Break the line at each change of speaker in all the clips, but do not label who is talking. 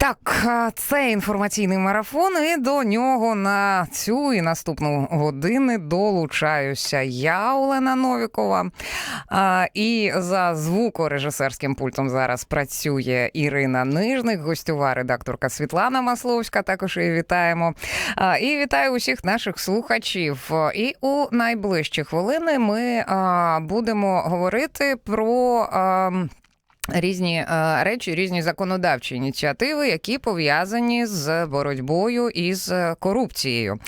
Так, це інформаційний марафон, і до нього на цю і наступну години долучаюся я, Олена Новікова. І за звукорежисерським пультом зараз працює Ірина Нижник, гостьова редакторка Світлана Масловська. Також її вітаємо. І вітаю усіх наших слухачів. І у найближчі хвилини ми будемо говорити про. Різні е, речі, різні законодавчі ініціативи, які пов'язані з боротьбою із корупцією.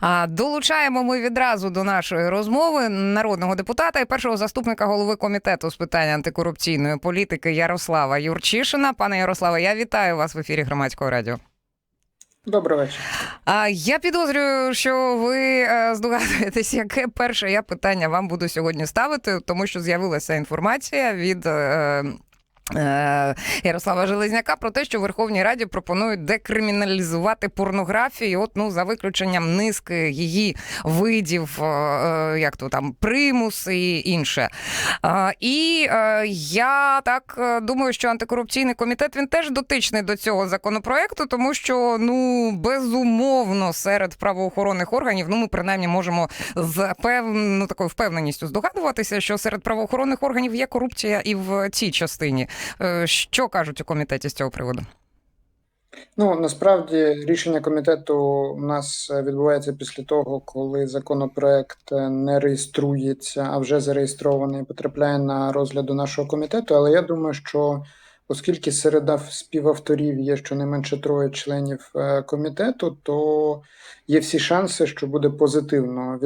А долучаємо ми відразу до нашої розмови народного депутата і першого заступника голови комітету з питань антикорупційної політики Ярослава Юрчишина. Пане Ярославе, я вітаю вас в ефірі громадського радіо.
Добрий вечір.
А я підозрюю, що ви е, здогадуєтесь, яке перше я питання вам буду сьогодні ставити, тому що з'явилася інформація від. Е, Ярослава Железняка про те, що Верховній Раді пропонують декриміналізувати порнографію, от ну за виключенням низки її видів, е, е, як то там примус і інше. І я так думаю, що антикорупційний комітет він теж дотичний до цього законопроекту, тому що ну безумовно серед правоохоронних органів, ну ми принаймні можемо з певною такою впевненістю здогадуватися, що серед правоохоронних органів є корупція і в цій частині. Е, Що кажуть у комітеті з цього приводу?
Ну насправді рішення комітету у нас відбувається після того, коли законопроект не реєструється, а вже зареєстрований, потрапляє на розгляд до нашого комітету. Але я думаю, що оскільки серед співавторів є щонайменше троє членів е, комітету, то є всі шанси, що буде позитивно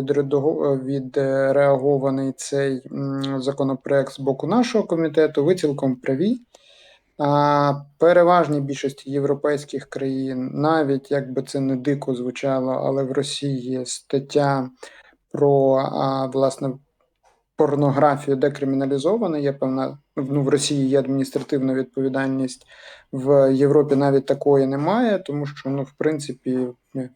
відреагований цей законопроект з боку нашого комітету. Ви цілком праві. Переважній більшості європейських країн, навіть як би це не дико звучало, але в Росії стаття про власне порнографію декриміналізована. Є певна ну, в Росії є адміністративна відповідальність, в Європі навіть такої немає, тому що ну, в принципі,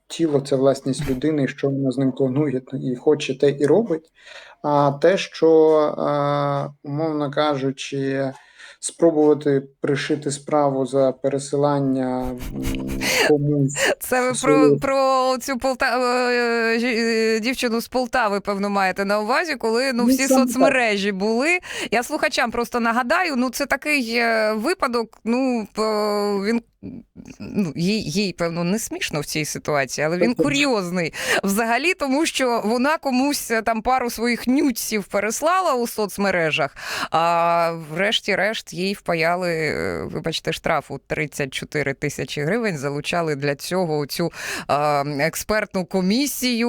тіло це власність людини, і що вона з ним планує і хоче, те і робить. А те, що умовно кажучи спробувати пришити справу за пересилання комусь.
Це ви про, про цю Полта... е, дівчину з Полтави, певно, маєте на увазі, коли ну,
Ну,
всі соцмережі були. Я слухачам просто нагадаю, ну це такий е, випадок, ну він. Ну, їй, їй, певно, не смішно в цій ситуації, але він
Тобто-
курйозний взагалі, тому що вона комусь е, там пару своїх нюців переслала у соцмережах, а врешті-решт їй впаяли, е, вибачте, штраф у 34 тисячі гривень. Залучали для цього цю експертну комісію.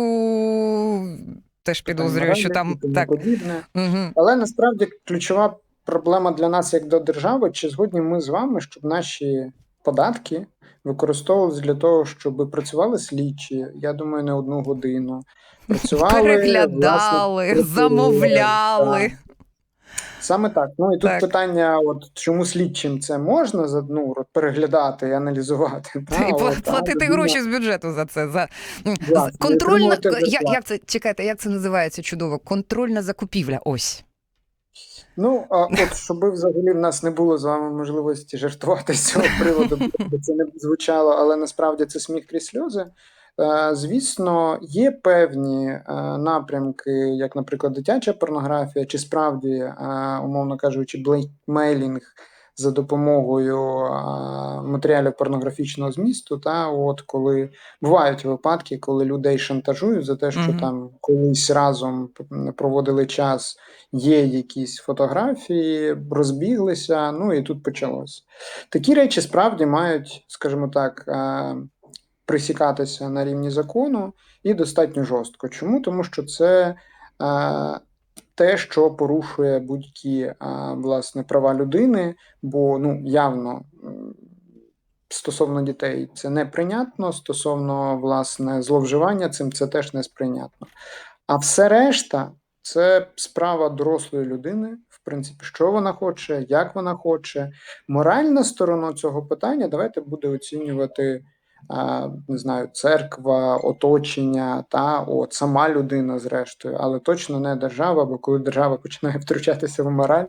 Теж підозрюю, що там так. Угу.
Але насправді ключова проблема для нас як до держави, чи згодні ми з вами, щоб наші податки використовувалися для того, щоб працювали слідчі, я думаю, не одну годину. Працювали,
Переглядали,
власне,
замовляли.
так. Саме так. Ну і тут
Так.
питання: от чому слідчим це можна за- ну, переглядати і аналізувати? та,
І
от,
платити
людина-
гроші з бюджету за це. За
Власне,
контрольна як, як це чекайте, як це називається чудово? Контрольна закупівля. Ось.
Ну, а от щоб взагалі в нас не було з вами можливості жартувати з цього приводу, бо це не звучало, але насправді це сміх крізь сльози. Е, Звісно, є певні е, напрямки, як, наприклад, дитяча порнографія, чи справді, е, умовно кажучи, блейкмейлінг за допомогою матеріалів порнографічного змісту. Та от коли бувають випадки, коли людей шантажують за те, що
Мгм.
там колись разом проводили час є якісь фотографії, розбіглися, ну і тут почалось. Такі речі справді мають, скажімо так, присікатися на рівні закону і достатньо жорстко. Чому? Тому що це е, те, що порушує будь-які власне права людини, бо ну явно. Стосовно дітей це неприйнятно, стосовно власне зловживання цим це теж не сприйнятно. А все решта це справа дорослої людини, в принципі, що вона хоче, як вона хоче. Моральна сторона цього питання давайте буде оцінювати. Не знаю, церква, оточення, та от сама людина, зрештою, але точно не держава, бо коли держава починає втручатися в мораль,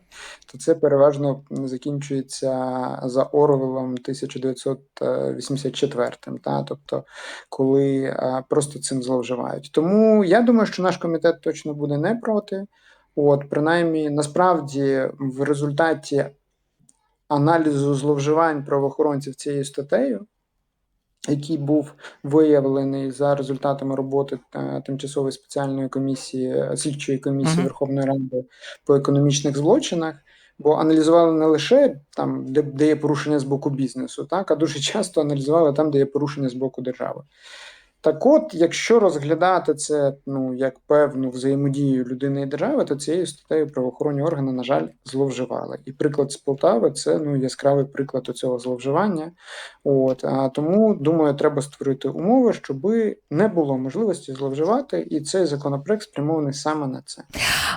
то це переважно закінчується за Орвелом 1984, та тобто, коли просто цим зловживають. Тому я думаю, що наш комітет точно буде не проти. От, принаймні, насправді, в результаті аналізу зловживань правоохоронців цією статтею, який був виявлений за результатами роботи е, тимчасової спеціальної комісії е, слідчої комісії
Мгм.
Верховної Ради по економічних злочинах. Бо аналізували не лише там, де, де є порушення з боку бізнесу, так, а дуже часто аналізували там, де є порушення з боку держави. Так от, якщо розглядати це ну, як певну взаємодію людини і держави, то цією статтею правоохоронні органи, на жаль, зловживали. І приклад з Полтави це ну, яскравий приклад цього зловживання. От, а тому, думаю, треба створити умови, щоб не було можливості зловживати, і цей законопроект спрямований саме на це.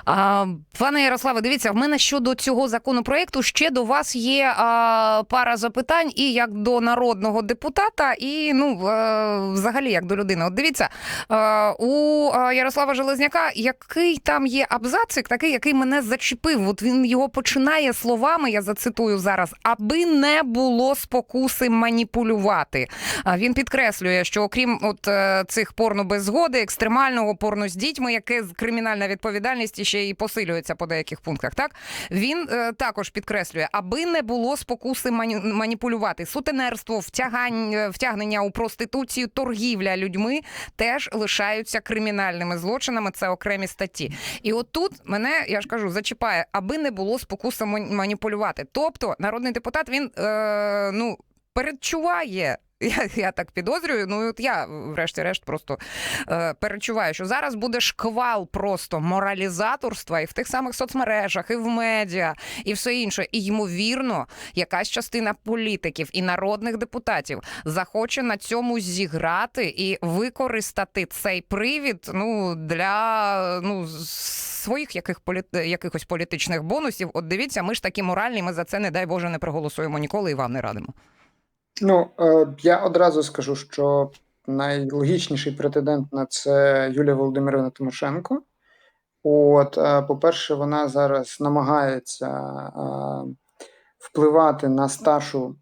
А, пане Ярославе, дивіться, в мене щодо цього законопроекту ще до вас є а, пара запитань, і як до народного депутата, і ну е, взагалі як до людини. От дивіться, е, у е, Ярослава Железняка який там є абзацик, такий, який мене зачепив. От він його починає словами, я зацитую зараз, аби не було спокуси маніпулювати. Він підкреслює, що окрім от е, цих порно без згоди, екстремального порно з дітьми, яке кримінальна відповідальність ще і посилюється по деяких пунктах. Так він також підкреслює, аби не було спокуси маніпулювати. Сутенерство, втягань, е, втягнення у проституцію, торгівля людьми теж лишаються кримінальними злочинами. Це окремі статті. І отут мене я ж кажу, зачіпає, аби не було спокуса ман- маніпулювати. Тобто, народний депутат він е, ну передчуває. Я, я так підозрюю. Ну от я, врешті-решт, просто е, перечуваю, що зараз буде шквал просто моралізаторства і в тих самих соцмережах, і в медіа, і все інше. І ймовірно, якась частина політиків і народних депутатів захоче на цьому зіграти і використати цей привід ну для ну своїх яких полі... якихось політичних бонусів. От дивіться, ми ж такі моральні. Ми за це не дай Боже не проголосуємо ніколи і вам не радимо.
Ну, е, я одразу скажу, що найлогічніший претендент на це Юлія Володимирівна Тимошенко. От, е, по-перше, вона зараз намагається е, впливати на старшу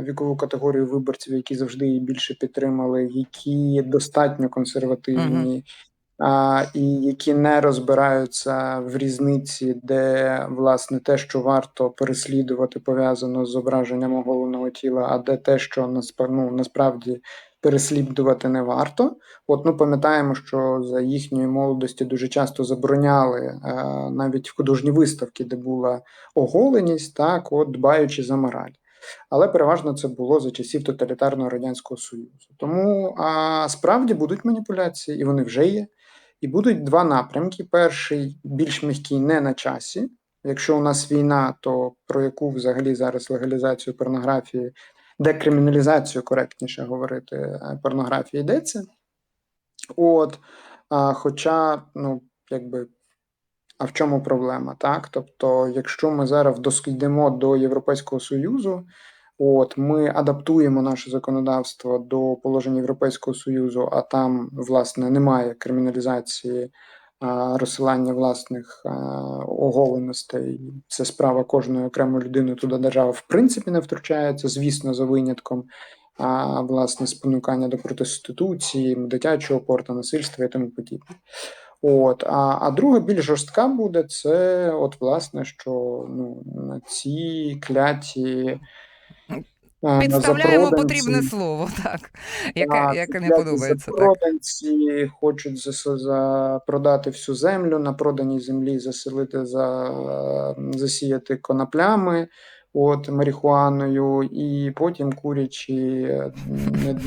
вікову категорію виборців, які завжди її більше підтримали, які достатньо консервативні. А, і які не розбираються в різниці, де власне те, що варто переслідувати, пов'язано з зображенням оголеного тіла, а де те, що насп- ну, насправді переслідувати не варто. От ну пам'ятаємо, що за їхньої молодості дуже часто забороняли е, навіть художні виставки, де була оголеність, так, от дбаючи за мораль. Але переважно це було за часів тоталітарного радянського союзу. Тому а, справді будуть маніпуляції, і вони вже є. І будуть два напрямки. Перший більш м'який не на часі. Якщо у нас війна, то про яку взагалі зараз легалізацію порнографії, декриміналізацію, коректніше говорити, е, порнографії йдеться. От, а, хоча, ну, якби, а в чому проблема? Так? Тобто, якщо ми зараз йдемо до Європейського Союзу, От ми адаптуємо наше законодавство до положень Європейського Союзу, а там, власне, немає криміналізації а, розсилання власних а, оголеностей. Це справа кожної окремої людини. Туди держава в принципі не втручається, звісно, за винятком. А власне спонукання до протиституції, дитячого порту, насильства і тому подібне. От, а, а друга більш жорстка буде це, от, власне, що ну, на ці кляті
Підставляємо
запроданці-
потрібне слово, так яке, яке не подобається. Так.
Хочуть за, за продати всю землю, на проданій землі заселити за засіяти коноплями, от марихуаною, і потім курячи не,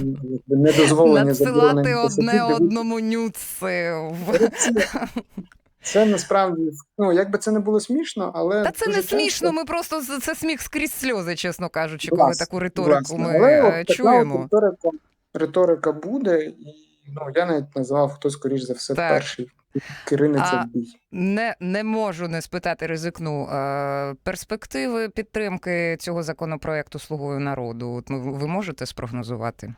недозволені
Надсилати одне одному нюци.
Це, насправді ну якби це не було смішно, але
Та це не
часто-
смішно. Ми просто це сміх скрізь сльози, чесно кажучи, коли
Власне,
таку риторику
Власне,
ми
але
е,
от така
чуємо.
риторика, риторика буде, і ну я навіть назвав хто скоріш за все
Так.
перший Кириниться бій.
Не, не можу не спитати ризикну. Е, перспективи підтримки цього законопроекту слугою народу. Ви можете спрогнозувати?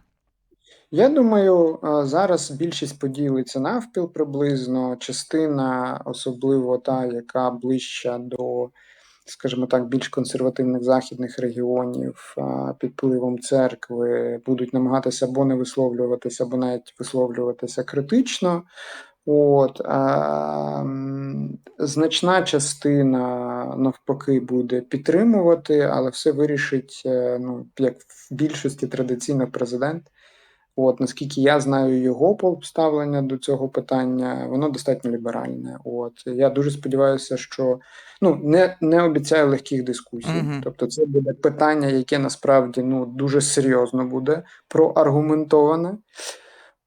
Я думаю, е, зараз більшість поділиться навпіл приблизно. Частина, особливо та, яка ближча до, скажімо так, більш консервативних західних регіонів а, під впливом церкви, будуть намагатися або не висловлюватися, або навіть висловлюватися критично. От, а, значна частина навпаки буде підтримувати, але все вирішить, е, ну, як в більшості традиційно президент. От, наскільки я знаю його поставлення до цього питання, воно достатньо ліберальне. От я дуже сподіваюся, що ну не, не обіцяю легких дискусій.
Мгм.
Тобто, це буде питання, яке насправді ну дуже серйозно буде проаргументоване.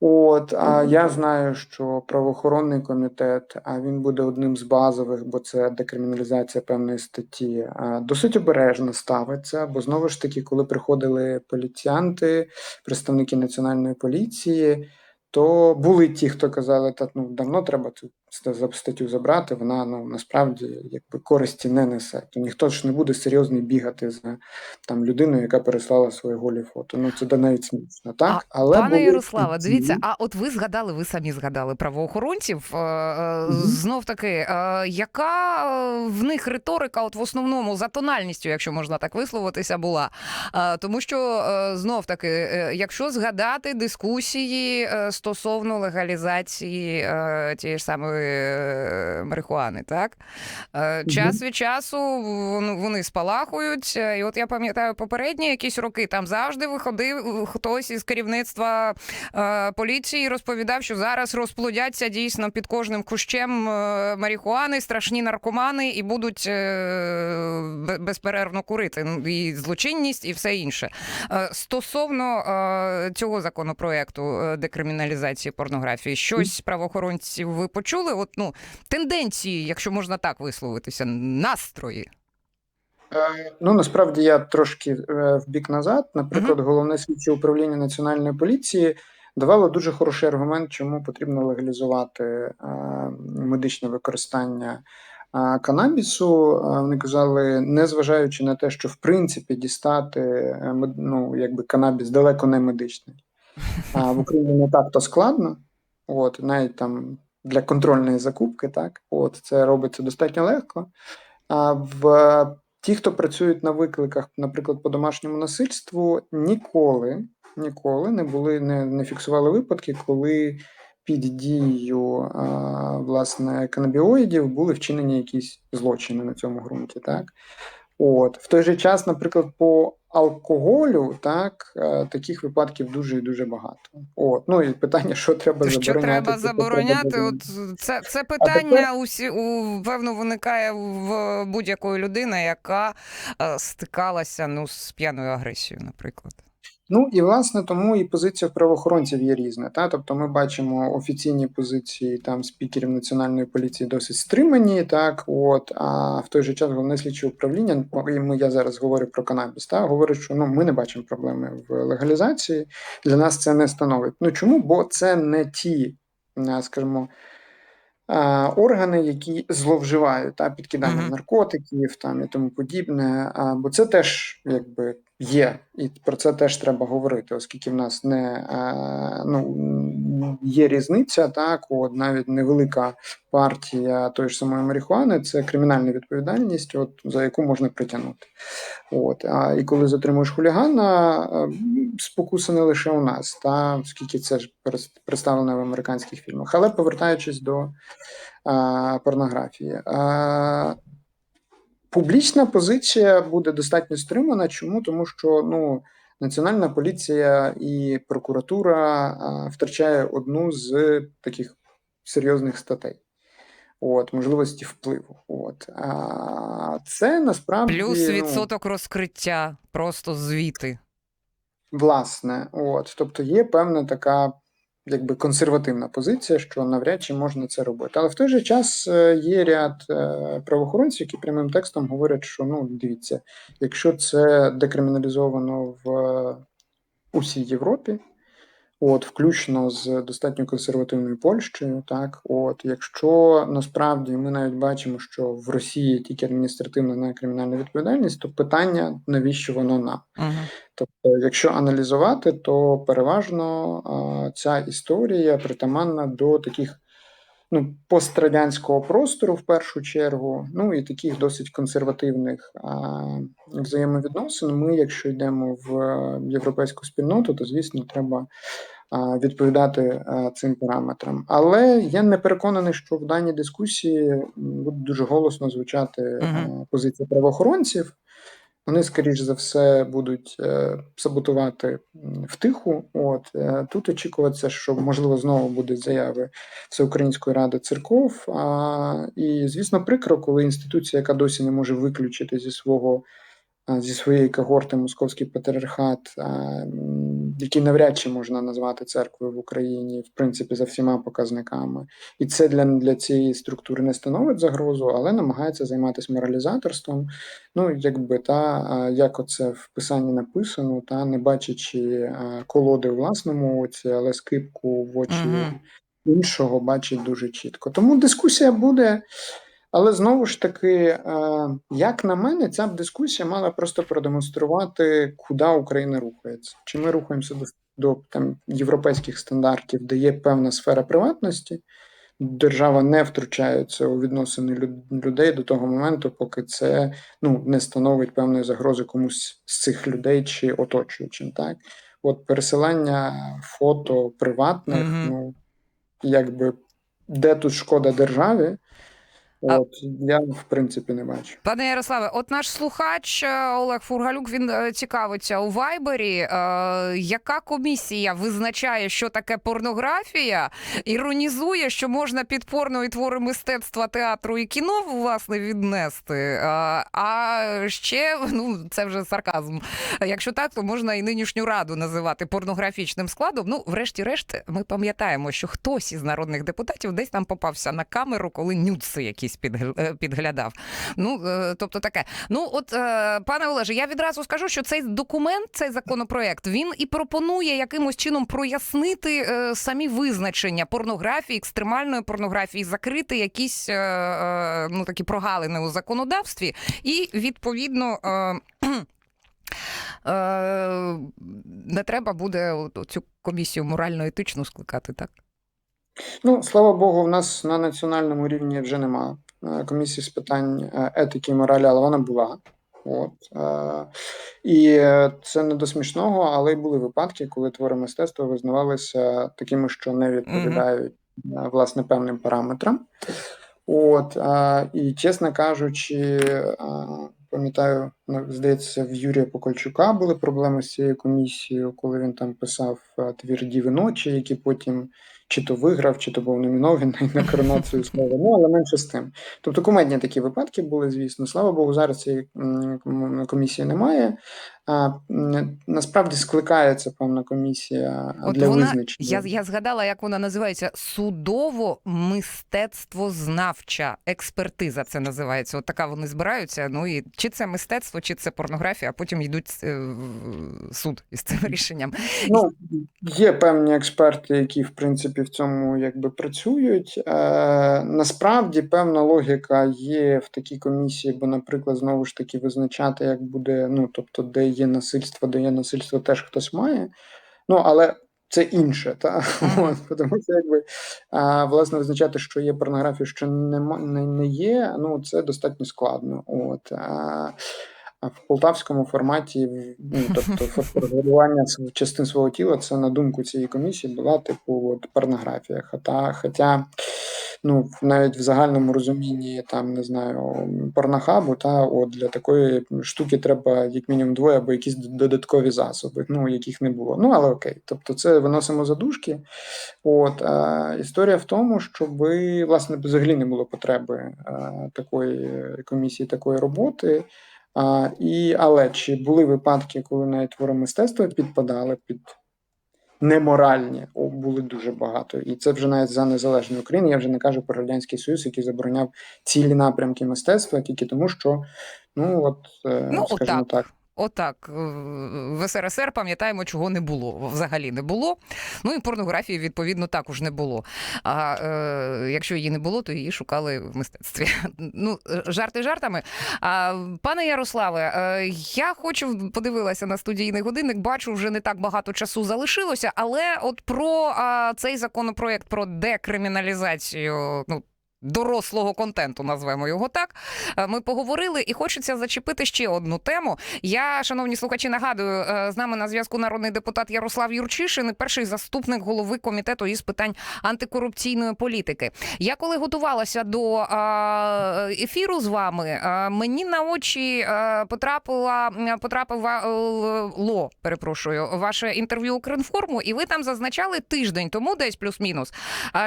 От, а я знаю, що правоохоронний комітет, а він буде одним з базових, бо це декриміналізація певної статті, досить обережно ставиться. Бо знову ж таки, коли приходили поліціянти, представники національної поліції, то були ті, хто казали, так ну давно треба цю статтю забрати. Вона ну насправді якби користі не несе. То ніхто ж не буде серйозно бігати за там людиною, яка переслала своє голі фото. Ну це да навіть смішно, так?
А, Пане
були
Ярославе, дивіться, а от ви згадали, ви самі згадали правоохоронців. Е, е. Знов таки, е, яка в них риторика, от в основному за тональністю, якщо можна так висловитися, була? Тому що знов таки, якщо згадати дискусії стосовно легалізації тієї ж самої марихуани, так? Е, Час від часу вони спалахують. е, І от я пам'ятаю попередні якісь роки там завжди виходив хтось із керівництва е, поліції і розповідав, що зараз розплодяться дійсно під кожним кущем е, марихуани, страшні наркомани і будуть е, безперервно курити. Ну, І злочинність, і все інше. Е, Стосовно е, цього законопроекту е, декриміналізації порнографії, щось правоохоронців ви почули? От ну тенденції, якщо можна так висловитися, настрої.
Е, Ну, насправді я трошки е, в бік назад. Наприклад, головне слідче управління національної поліції давало дуже хороший аргумент, чому потрібно легалізувати е, медичне використання канабісу. Вони казали, незважаючи на те, що в принципі дістати ну, якби канабіс далеко не медичний. А в Україні не так то складно. От, навіть там для контрольної закупки, так, от це робиться достатньо легко. А в ті, хто працюють на викликах, наприклад, по домашньому насильству, ніколи, ніколи не були, не, не фіксували випадки, коли під дією а, власне канабіоїдів були вчинені якісь злочини на цьому ґрунті. Так? От. В той же час, наприклад, по алкоголю, так, е, таких випадків дуже і дуже багато. От. Ну і питання, що треба
Що
забороняти.
треба забороняти?
треба
От це, це питання усі у певно виникає в будь-якої людини, яка е, стикалася ну з п'яною агресією, наприклад.
Ну і власне тому і позиція правоохоронців є різна. Та тобто, ми бачимо офіційні позиції там спікерів національної поліції досить стримані, так от а в той же час головне слідче управління, і ми я зараз говорю про канабіс, та говорить, що ну ми не бачимо проблеми в легалізації. Для нас це не становить. Ну чому? Бо це не ті, скажімо. Органи, які зловживають та підкиданням наркотиків там і тому подібне, а, бо це теж якби є, і про це теж треба говорити, оскільки в нас не е, ну, є різниця, так от навіть невелика партія тої ж самої марихуани, це кримінальна відповідальність, от за яку можна притягнути. От а і коли затримуєш хулігана, е, м, спокуса не лише у нас, та оскільки це ж представлено в американських фільмах. Але повертаючись до а, порнографії. А, Публічна позиція буде достатньо стримана. Чому? Тому що ну, Національна поліція і прокуратура а, втрачає одну з таких серйозних статей. От, можливості впливу. От. А, це насправді
Плюс
ну,
відсоток розкриття, просто звіти.
Власне, от, тобто є певна така якби консервативна позиція, що навряд чи можна це робити. Але в той же час е, є ряд е, правоохоронців, які прямим текстом говорять, що ну дивіться, якщо це декриміналізовано в усій Європі, от, включно з достатньо консервативною Польщею. Так, от, якщо насправді ми навіть бачимо, що в Росії тільки адміністративна не кримінальна відповідальність, то питання навіщо воно нам?
Угу.
Тобто, якщо аналізувати, то переважно а, ця історія притаманна до таких ну, пострадянського простору в першу чергу, ну і таких досить консервативних а, взаємовідносин. Ми, якщо йдемо в е, європейську спільноту, то звісно треба а, відповідати а, цим параметрам. Але я не переконаний, що в даній дискусії буде дуже голосно звучати а, позиція правоохоронців. Вони, скоріш за все, будуть е, саботувати втиху. От е, тут очікується, що можливо знову будуть заяви Всеукраїнської ради церков. А, і звісно, прикро, коли інституція, яка досі не може виключити зі свого зі своєї когорти московський патріархат, який навряд чи можна назвати церквою в Україні, в принципі, за всіма показниками. І це для, для цієї структури не становить загрозу, але намагається займатися моралізаторством. Ну, якби та як оце в писанні написано, та не бачачи колоди у власному оці, але скипку в очі
Мгм.
іншого бачить дуже чітко. Тому дискусія буде. Але знову ж таки, е, як на мене, ця б дискусія мала просто продемонструвати, куди Україна рухається. Чи ми рухаємося до, до там, європейських стандартів, де є певна сфера приватності, держава не втручається у відносини людей до того моменту, поки це ну, не становить певної загрози комусь з цих людей чи оточуючим. Так? От пересилання фото приватних,
Мгм.
ну якби де тут шкода державі, от я в принципі не бачу.
Пане Ярославе, от наш слухач е, Олег Фургалюк він е, цікавиться у Вайбері. Е, яка комісія визначає, що таке порнографія, іронізує, що можна під порно і твори мистецтва, театру і кіно власне віднести. Е, а ще ну це вже сарказм. Якщо так, то можна і нинішню раду називати порнографічним складом. Ну, врешті-решт, ми пам'ятаємо, що хтось із народних депутатів десь там попався на камеру, коли нюци якісь підгл- е, підглядав. Ну, е, тобто таке. Ну, от, е, пане Олеже, я відразу скажу, що цей документ, цей законопроект, він і пропонує якимось чином прояснити самі визначення порнографії, екстремальної порнографії, закрити якісь ну, такі прогалини у законодавстві, і відповідно. Не треба буде цю комісію морально-етичну скликати, так?
Ну, слава Богу, в нас на національному рівні вже нема е, комісії з питань е, етики і моралі, але вона була. От. е, І це не до смішного, але й були випадки, коли твори мистецтва визнавалися такими, що не відповідають власне певним параметрам. От, і чесно кажучи, пам'ятаю, ну, здається, в Юрія Покольчука були проблеми з цією комісією, коли він там писав твір Діви ночі, які потім чи то виграв, чи то був номінований на коронацію слави. Ну, але менше з тим. Тобто кумедні такі випадки були, звісно. Слава Богу, зараз цієї комісії немає. А, насправді скликається певна комісія
От
для
вона,
визначення.
я, я згадала, як вона називається судово-мистецтвознавча експертиза. Це називається. От така вони збираються. Ну і чи це мистецтво, чи це порнографія, а потім йдуть е, в суд із цим рішенням.
Ну, є певні експерти, які в принципі в цьому якби працюють. Е, насправді певна логіка є в такій комісії, бо, наприклад, знову ж таки визначати, як буде, ну тобто, де є насильство, де є насильство, теж хтось має. Ну, але це інше, та тому що якби а, власне визначати, що є порнографія, що нема, не, не є, ну це достатньо складно. От а, а в полтавському форматі, ну тобто фотографування св- частин свого тіла, це на думку цієї комісії була типу от, порнографія. Хоча, хоча ну навіть в загальному розумінні там не знаю порнохабу, та от для такої штуки треба як мінімум двоє або якісь додаткові засоби, ну яких не було. Ну але окей, тобто це виносимо за дужки. От а, історія в тому, щоб власне взагалі не було потреби а, такої комісії, такої роботи. А, і, але чи були випадки, коли навіть твори мистецтва підпадали під неморальні? О, були дуже багато. І це вже навіть за незалежну Україну. Я вже не кажу про Радянський Союз, який забороняв цілі напрямки мистецтва тільки тому, що ну от е,
Ну,
скажімо
так.
так.
Отак, е, в СРСР пам'ятаємо, чого не було. Взагалі не було. Ну і порнографії, відповідно, також не було. А е, якщо її не було, то її шукали в мистецтві. Ну, е, жарти жартами. А, пане Ярославе, е, я хочу подивилася на студійний годинник. Бачу, вже не так багато часу залишилося, але от про а, цей законопроект про декриміналізацію. Ну, Дорослого контенту, назвемо його так. Е, Ми поговорили, і хочеться зачепити ще одну тему. Я, шановні слухачі, нагадую, е, з нами на зв'язку народний депутат Ярослав Юрчишин, перший заступник голови комітету із питань антикорупційної політики. Я коли готувалася до е, ефіру з вами, мені на очі потрапила потрапив ло, перепрошую, ваше інтерв'ю Укрінформу, і ви там зазначали тиждень тому, десь плюс-мінус,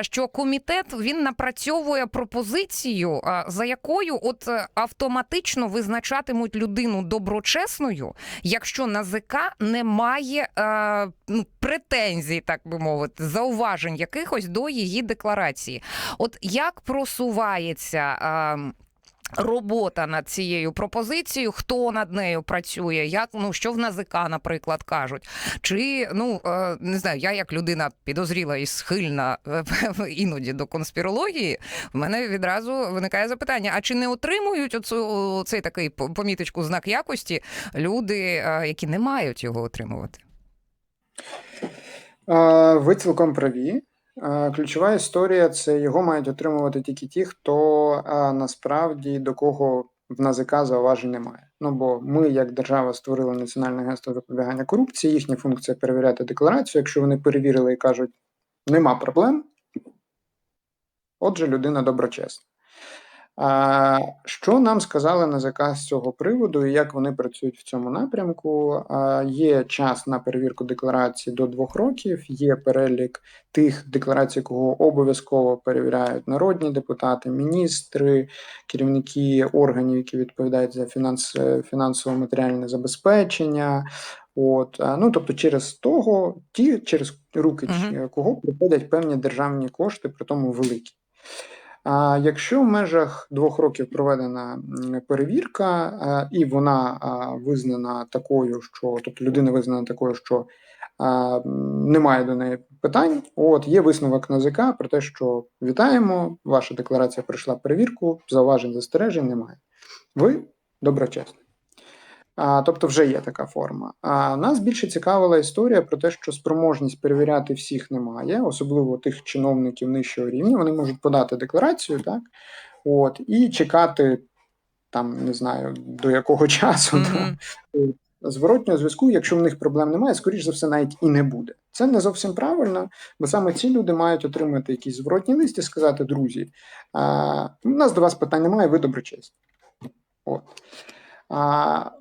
що комітет він напрацьовує пропозицію, за якою от е, автоматично визначатимуть людину доброчесною, якщо НАЗК не має е, ну, претензій, так би мовити, зауважень якихось до її декларації. От як просувається. Робота над цією пропозицією, хто над нею працює, як ну що в НАЗК, наприклад, кажуть, чи ну е, не знаю, я як людина підозріла і схильна е, іноді до конспірології, в мене відразу виникає запитання: а чи не отримують оцю цей такий по- поміточку знак якості люди, е, які не мають його отримувати?
Ви цілком праві. Е, Ключова історія це його мають отримувати тільки ті, хто е, насправді до кого в НАЗК зауважень немає. Ну бо ми, як держава, створили Національне агентство запобігання корупції. Їхня функція перевіряти декларацію. Якщо вони перевірили і кажуть, нема проблем. Отже, людина доброчесна. Що нам сказали НАЗК з цього приводу і як вони працюють в цьому напрямку? Є час на перевірку декларації до двох років, є перелік тих декларацій, кого обов'язково перевіряють народні депутати, міністри, керівники органів, які відповідають за фінанс, фінансово-матеріальне забезпечення. От, ну тобто, через того, ті, через руки
Мгм.
кого приходять певні державні кошти, при тому великі. А якщо в межах двох років проведена перевірка, і вона визнана такою, що тобто людина визнана такою, що немає до неї питань, от є висновок НАЗК про те, що вітаємо, ваша декларація пройшла перевірку, зауважень застережень немає. Ви доброчесні. А, тобто вже є така форма. А нас більше цікавила історія про те, що спроможність перевіряти всіх немає, особливо тих чиновників нижчого рівня. Вони можуть подати декларацію, так от і чекати там, не знаю до якого часу
Мгм.
до зворотнього зв'язку, якщо в них проблем немає, скоріш за все, навіть і не буде. Це не зовсім правильно, бо саме ці люди мають отримати якийсь зворотній лист і сказати: друзі, а, у нас до вас питань немає, ви доброчесні. От.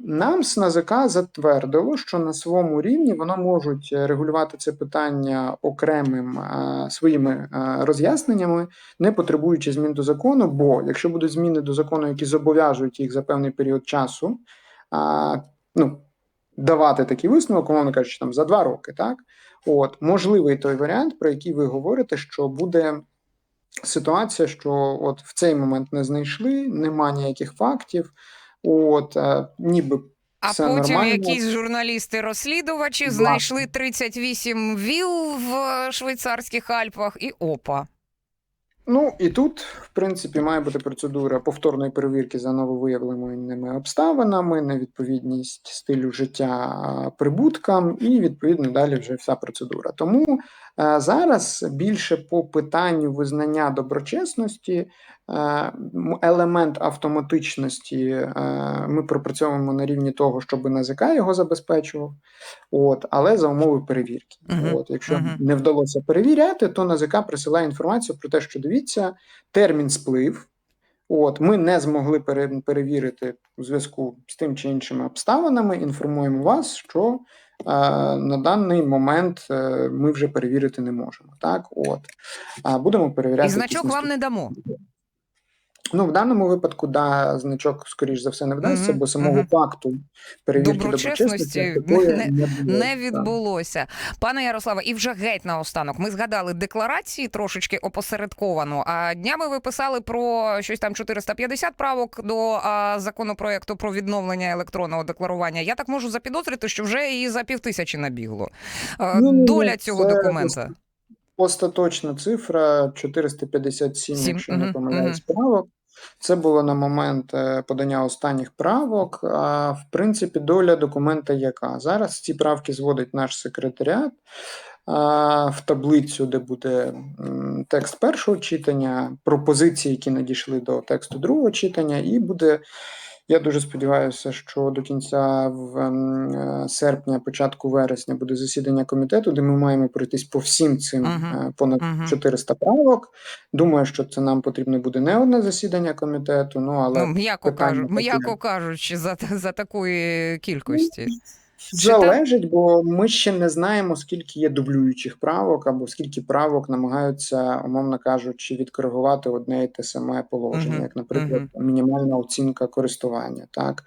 Нам з затвердило, що на своєму рівні воно можуть е, регулювати це питання окремим а, своїми а, роз'ясненнями, не потребуючи змін до закону. Бо якщо будуть зміни до закону, які зобов'язують їх за певний період часу, ну, давати такий висновок, умовно кажучи, там за два роки, так от можливий той варіант, про який ви говорите, що буде ситуація, що от в цей момент не знайшли, нема ніяких фактів. От, е, ніби
А
все
потім
нормально.
якісь журналісти-розслідувачі
Да.
знайшли 38 віл в швейцарських Альпах і опа.
Ну і тут, в принципі, має бути процедура повторної перевірки за нововиявленими обставинами, невідповідність стилю життя прибуткам, і відповідно далі вже вся процедура. Тому зараз більше по питанню визнання доброчесності, е, елемент автоматичності е, ми пропрацьовуємо на рівні того, щоб НАЗК його забезпечував, от, але за умови перевірки.
Мгм,
От, якщо
мгм.
не вдалося перевіряти, то НАЗК присилає інформацію про те, що дивіться, термін сплив. От, ми не змогли перевірити у зв'язку з тим чи іншими обставинами. Інформуємо вас, що е, на даний момент е, ми вже перевірити не можемо. Так, от будемо перевіряти.
І значок вам не дамо.
Ну, в даному випадку, да, значок, скоріш за все, не вдасться,
Мгм,
бо самого
мгм.
факту перевірки
Доброчесності
доброчесності
не- не-
не, було.
Не
Так.
відбулося. Пане Ярославе, і вже геть наостанок. Ми згадали декларації трошечки опосередковано. А днями ви писали про щось там 450 правок до а, законопроекту про відновлення електронного декларування. Я так можу запідозрити, що вже і за півтисячі набігло. А,
Ні-ні-ні,
Доля цього
це
документа.
Остаточна цифра 457,
Сім,
якщо не помиляюсь, правок. Це було на момент е, подання останніх правок. А в принципі, доля документа яка? Зараз ці правки зводить наш секретаріат в таблицю, де буде текст першого читання, пропозиції, які надійшли до тексту другого читання, і буде. Я дуже сподіваюся, що до кінця в ем, е, серпня, початку вересня буде засідання комітету, де ми маємо пройтись по всім цим uh-huh. понад
Мгм.
400 правок. Думаю, що це нам потрібно буде не одне засідання комітету. Ну але
Ну, м'яко кажу, м'яко кажучи, за, за такої кількості.
Залежить, бо ми ще не знаємо, скільки є дублюючих правок, або скільки правок намагаються, умовно кажучи, відкоригувати одне і те саме положення,
Мгм,
як, наприклад, мінімальна оцінка користування. Так,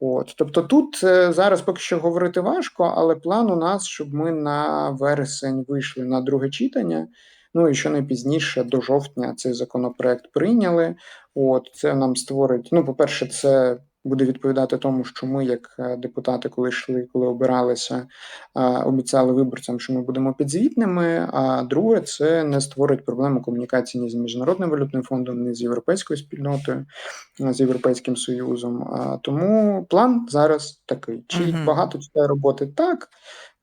от тобто, тут е, зараз поки що говорити важко, але план у нас, щоб ми на вересень вийшли на друге читання. Ну і що найпізніше до жовтня цей законопроект прийняли. От це нам створить. Ну, по-перше, це буде відповідати тому, що ми, як е, депутати, коли йшли, коли обиралися, обіцяли виборцям, що ми будемо підзвітними. А друге, це не створить проблему комунікації ні з міжнародним валютним фондом, ні з європейською спільнотою, з європейським союзом. Тому план зараз такий. Чи
Мгм.
багато читає роботи? Так.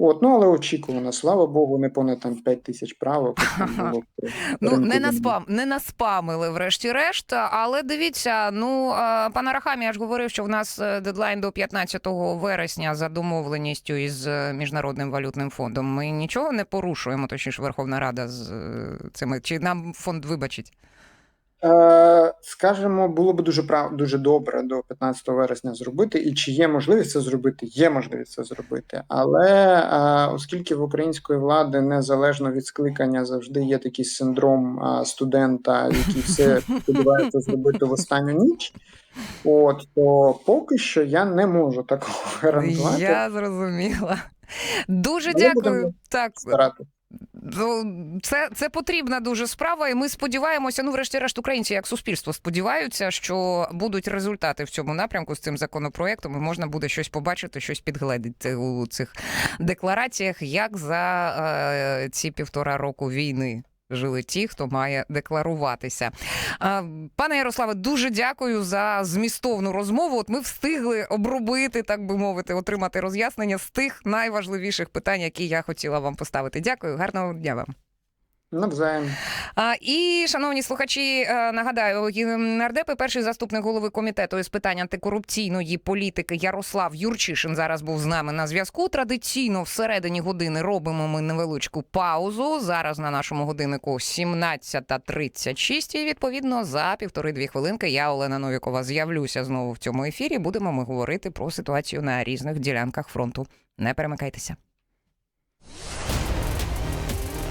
От, ну але очікувано, слава Богу, не понад там 5 тисяч правок. було
Ну, не наспам, не наспамили, врешті-решт. Але дивіться, ну пан Арахамія ж говорив, що в нас е, дедлайн до 15 вересня за домовленістю із е, міжнародним валютним фондом. Ми нічого не порушуємо, точніше Верховна Рада з е, цими. Чи нам фонд вибачить?
Е, Скажемо, було б дуже прав дуже добре до 15 вересня зробити, і чи є можливість це зробити? Є можливість це зробити, але е, оскільки в української влади незалежно від скликання завжди є такий синдром е, студента, який все сподівається зробити в останню ніч. От то поки що я не можу такого гарантувати.
Я зрозуміла. Дуже
Але
дякую. Так,
Старати.
Ну, це, це потрібна дуже справа, і ми сподіваємося. Ну, врешті-решт, українці як суспільство сподіваються, що будуть результати в цьому напрямку з цим законопроектом, і можна буде щось побачити, щось підгледіти у цих деклараціях, як за е, ці півтора року війни. Жили ті, хто має декларуватися. Пане Ярославе, дуже дякую за змістовну розмову. От ми встигли обробити, так би мовити, отримати роз'яснення з тих найважливіших питань, які я хотіла вам поставити. Дякую, гарного дня вам.
Навзаєм.
А, і, шановні слухачі, е, нагадаю, нардепи, перший заступник голови комітету із питань антикорупційної політики Ярослав Юрчишин зараз був з нами на зв'язку. Традиційно всередині години робимо ми невеличку паузу. Зараз на нашому годиннику 17.36 і відповідно за півтори-дві хвилинки я, Олена Новікова, з'явлюся знову в цьому ефірі. Будемо ми говорити про ситуацію на різних ділянках фронту. Не перемикайтеся.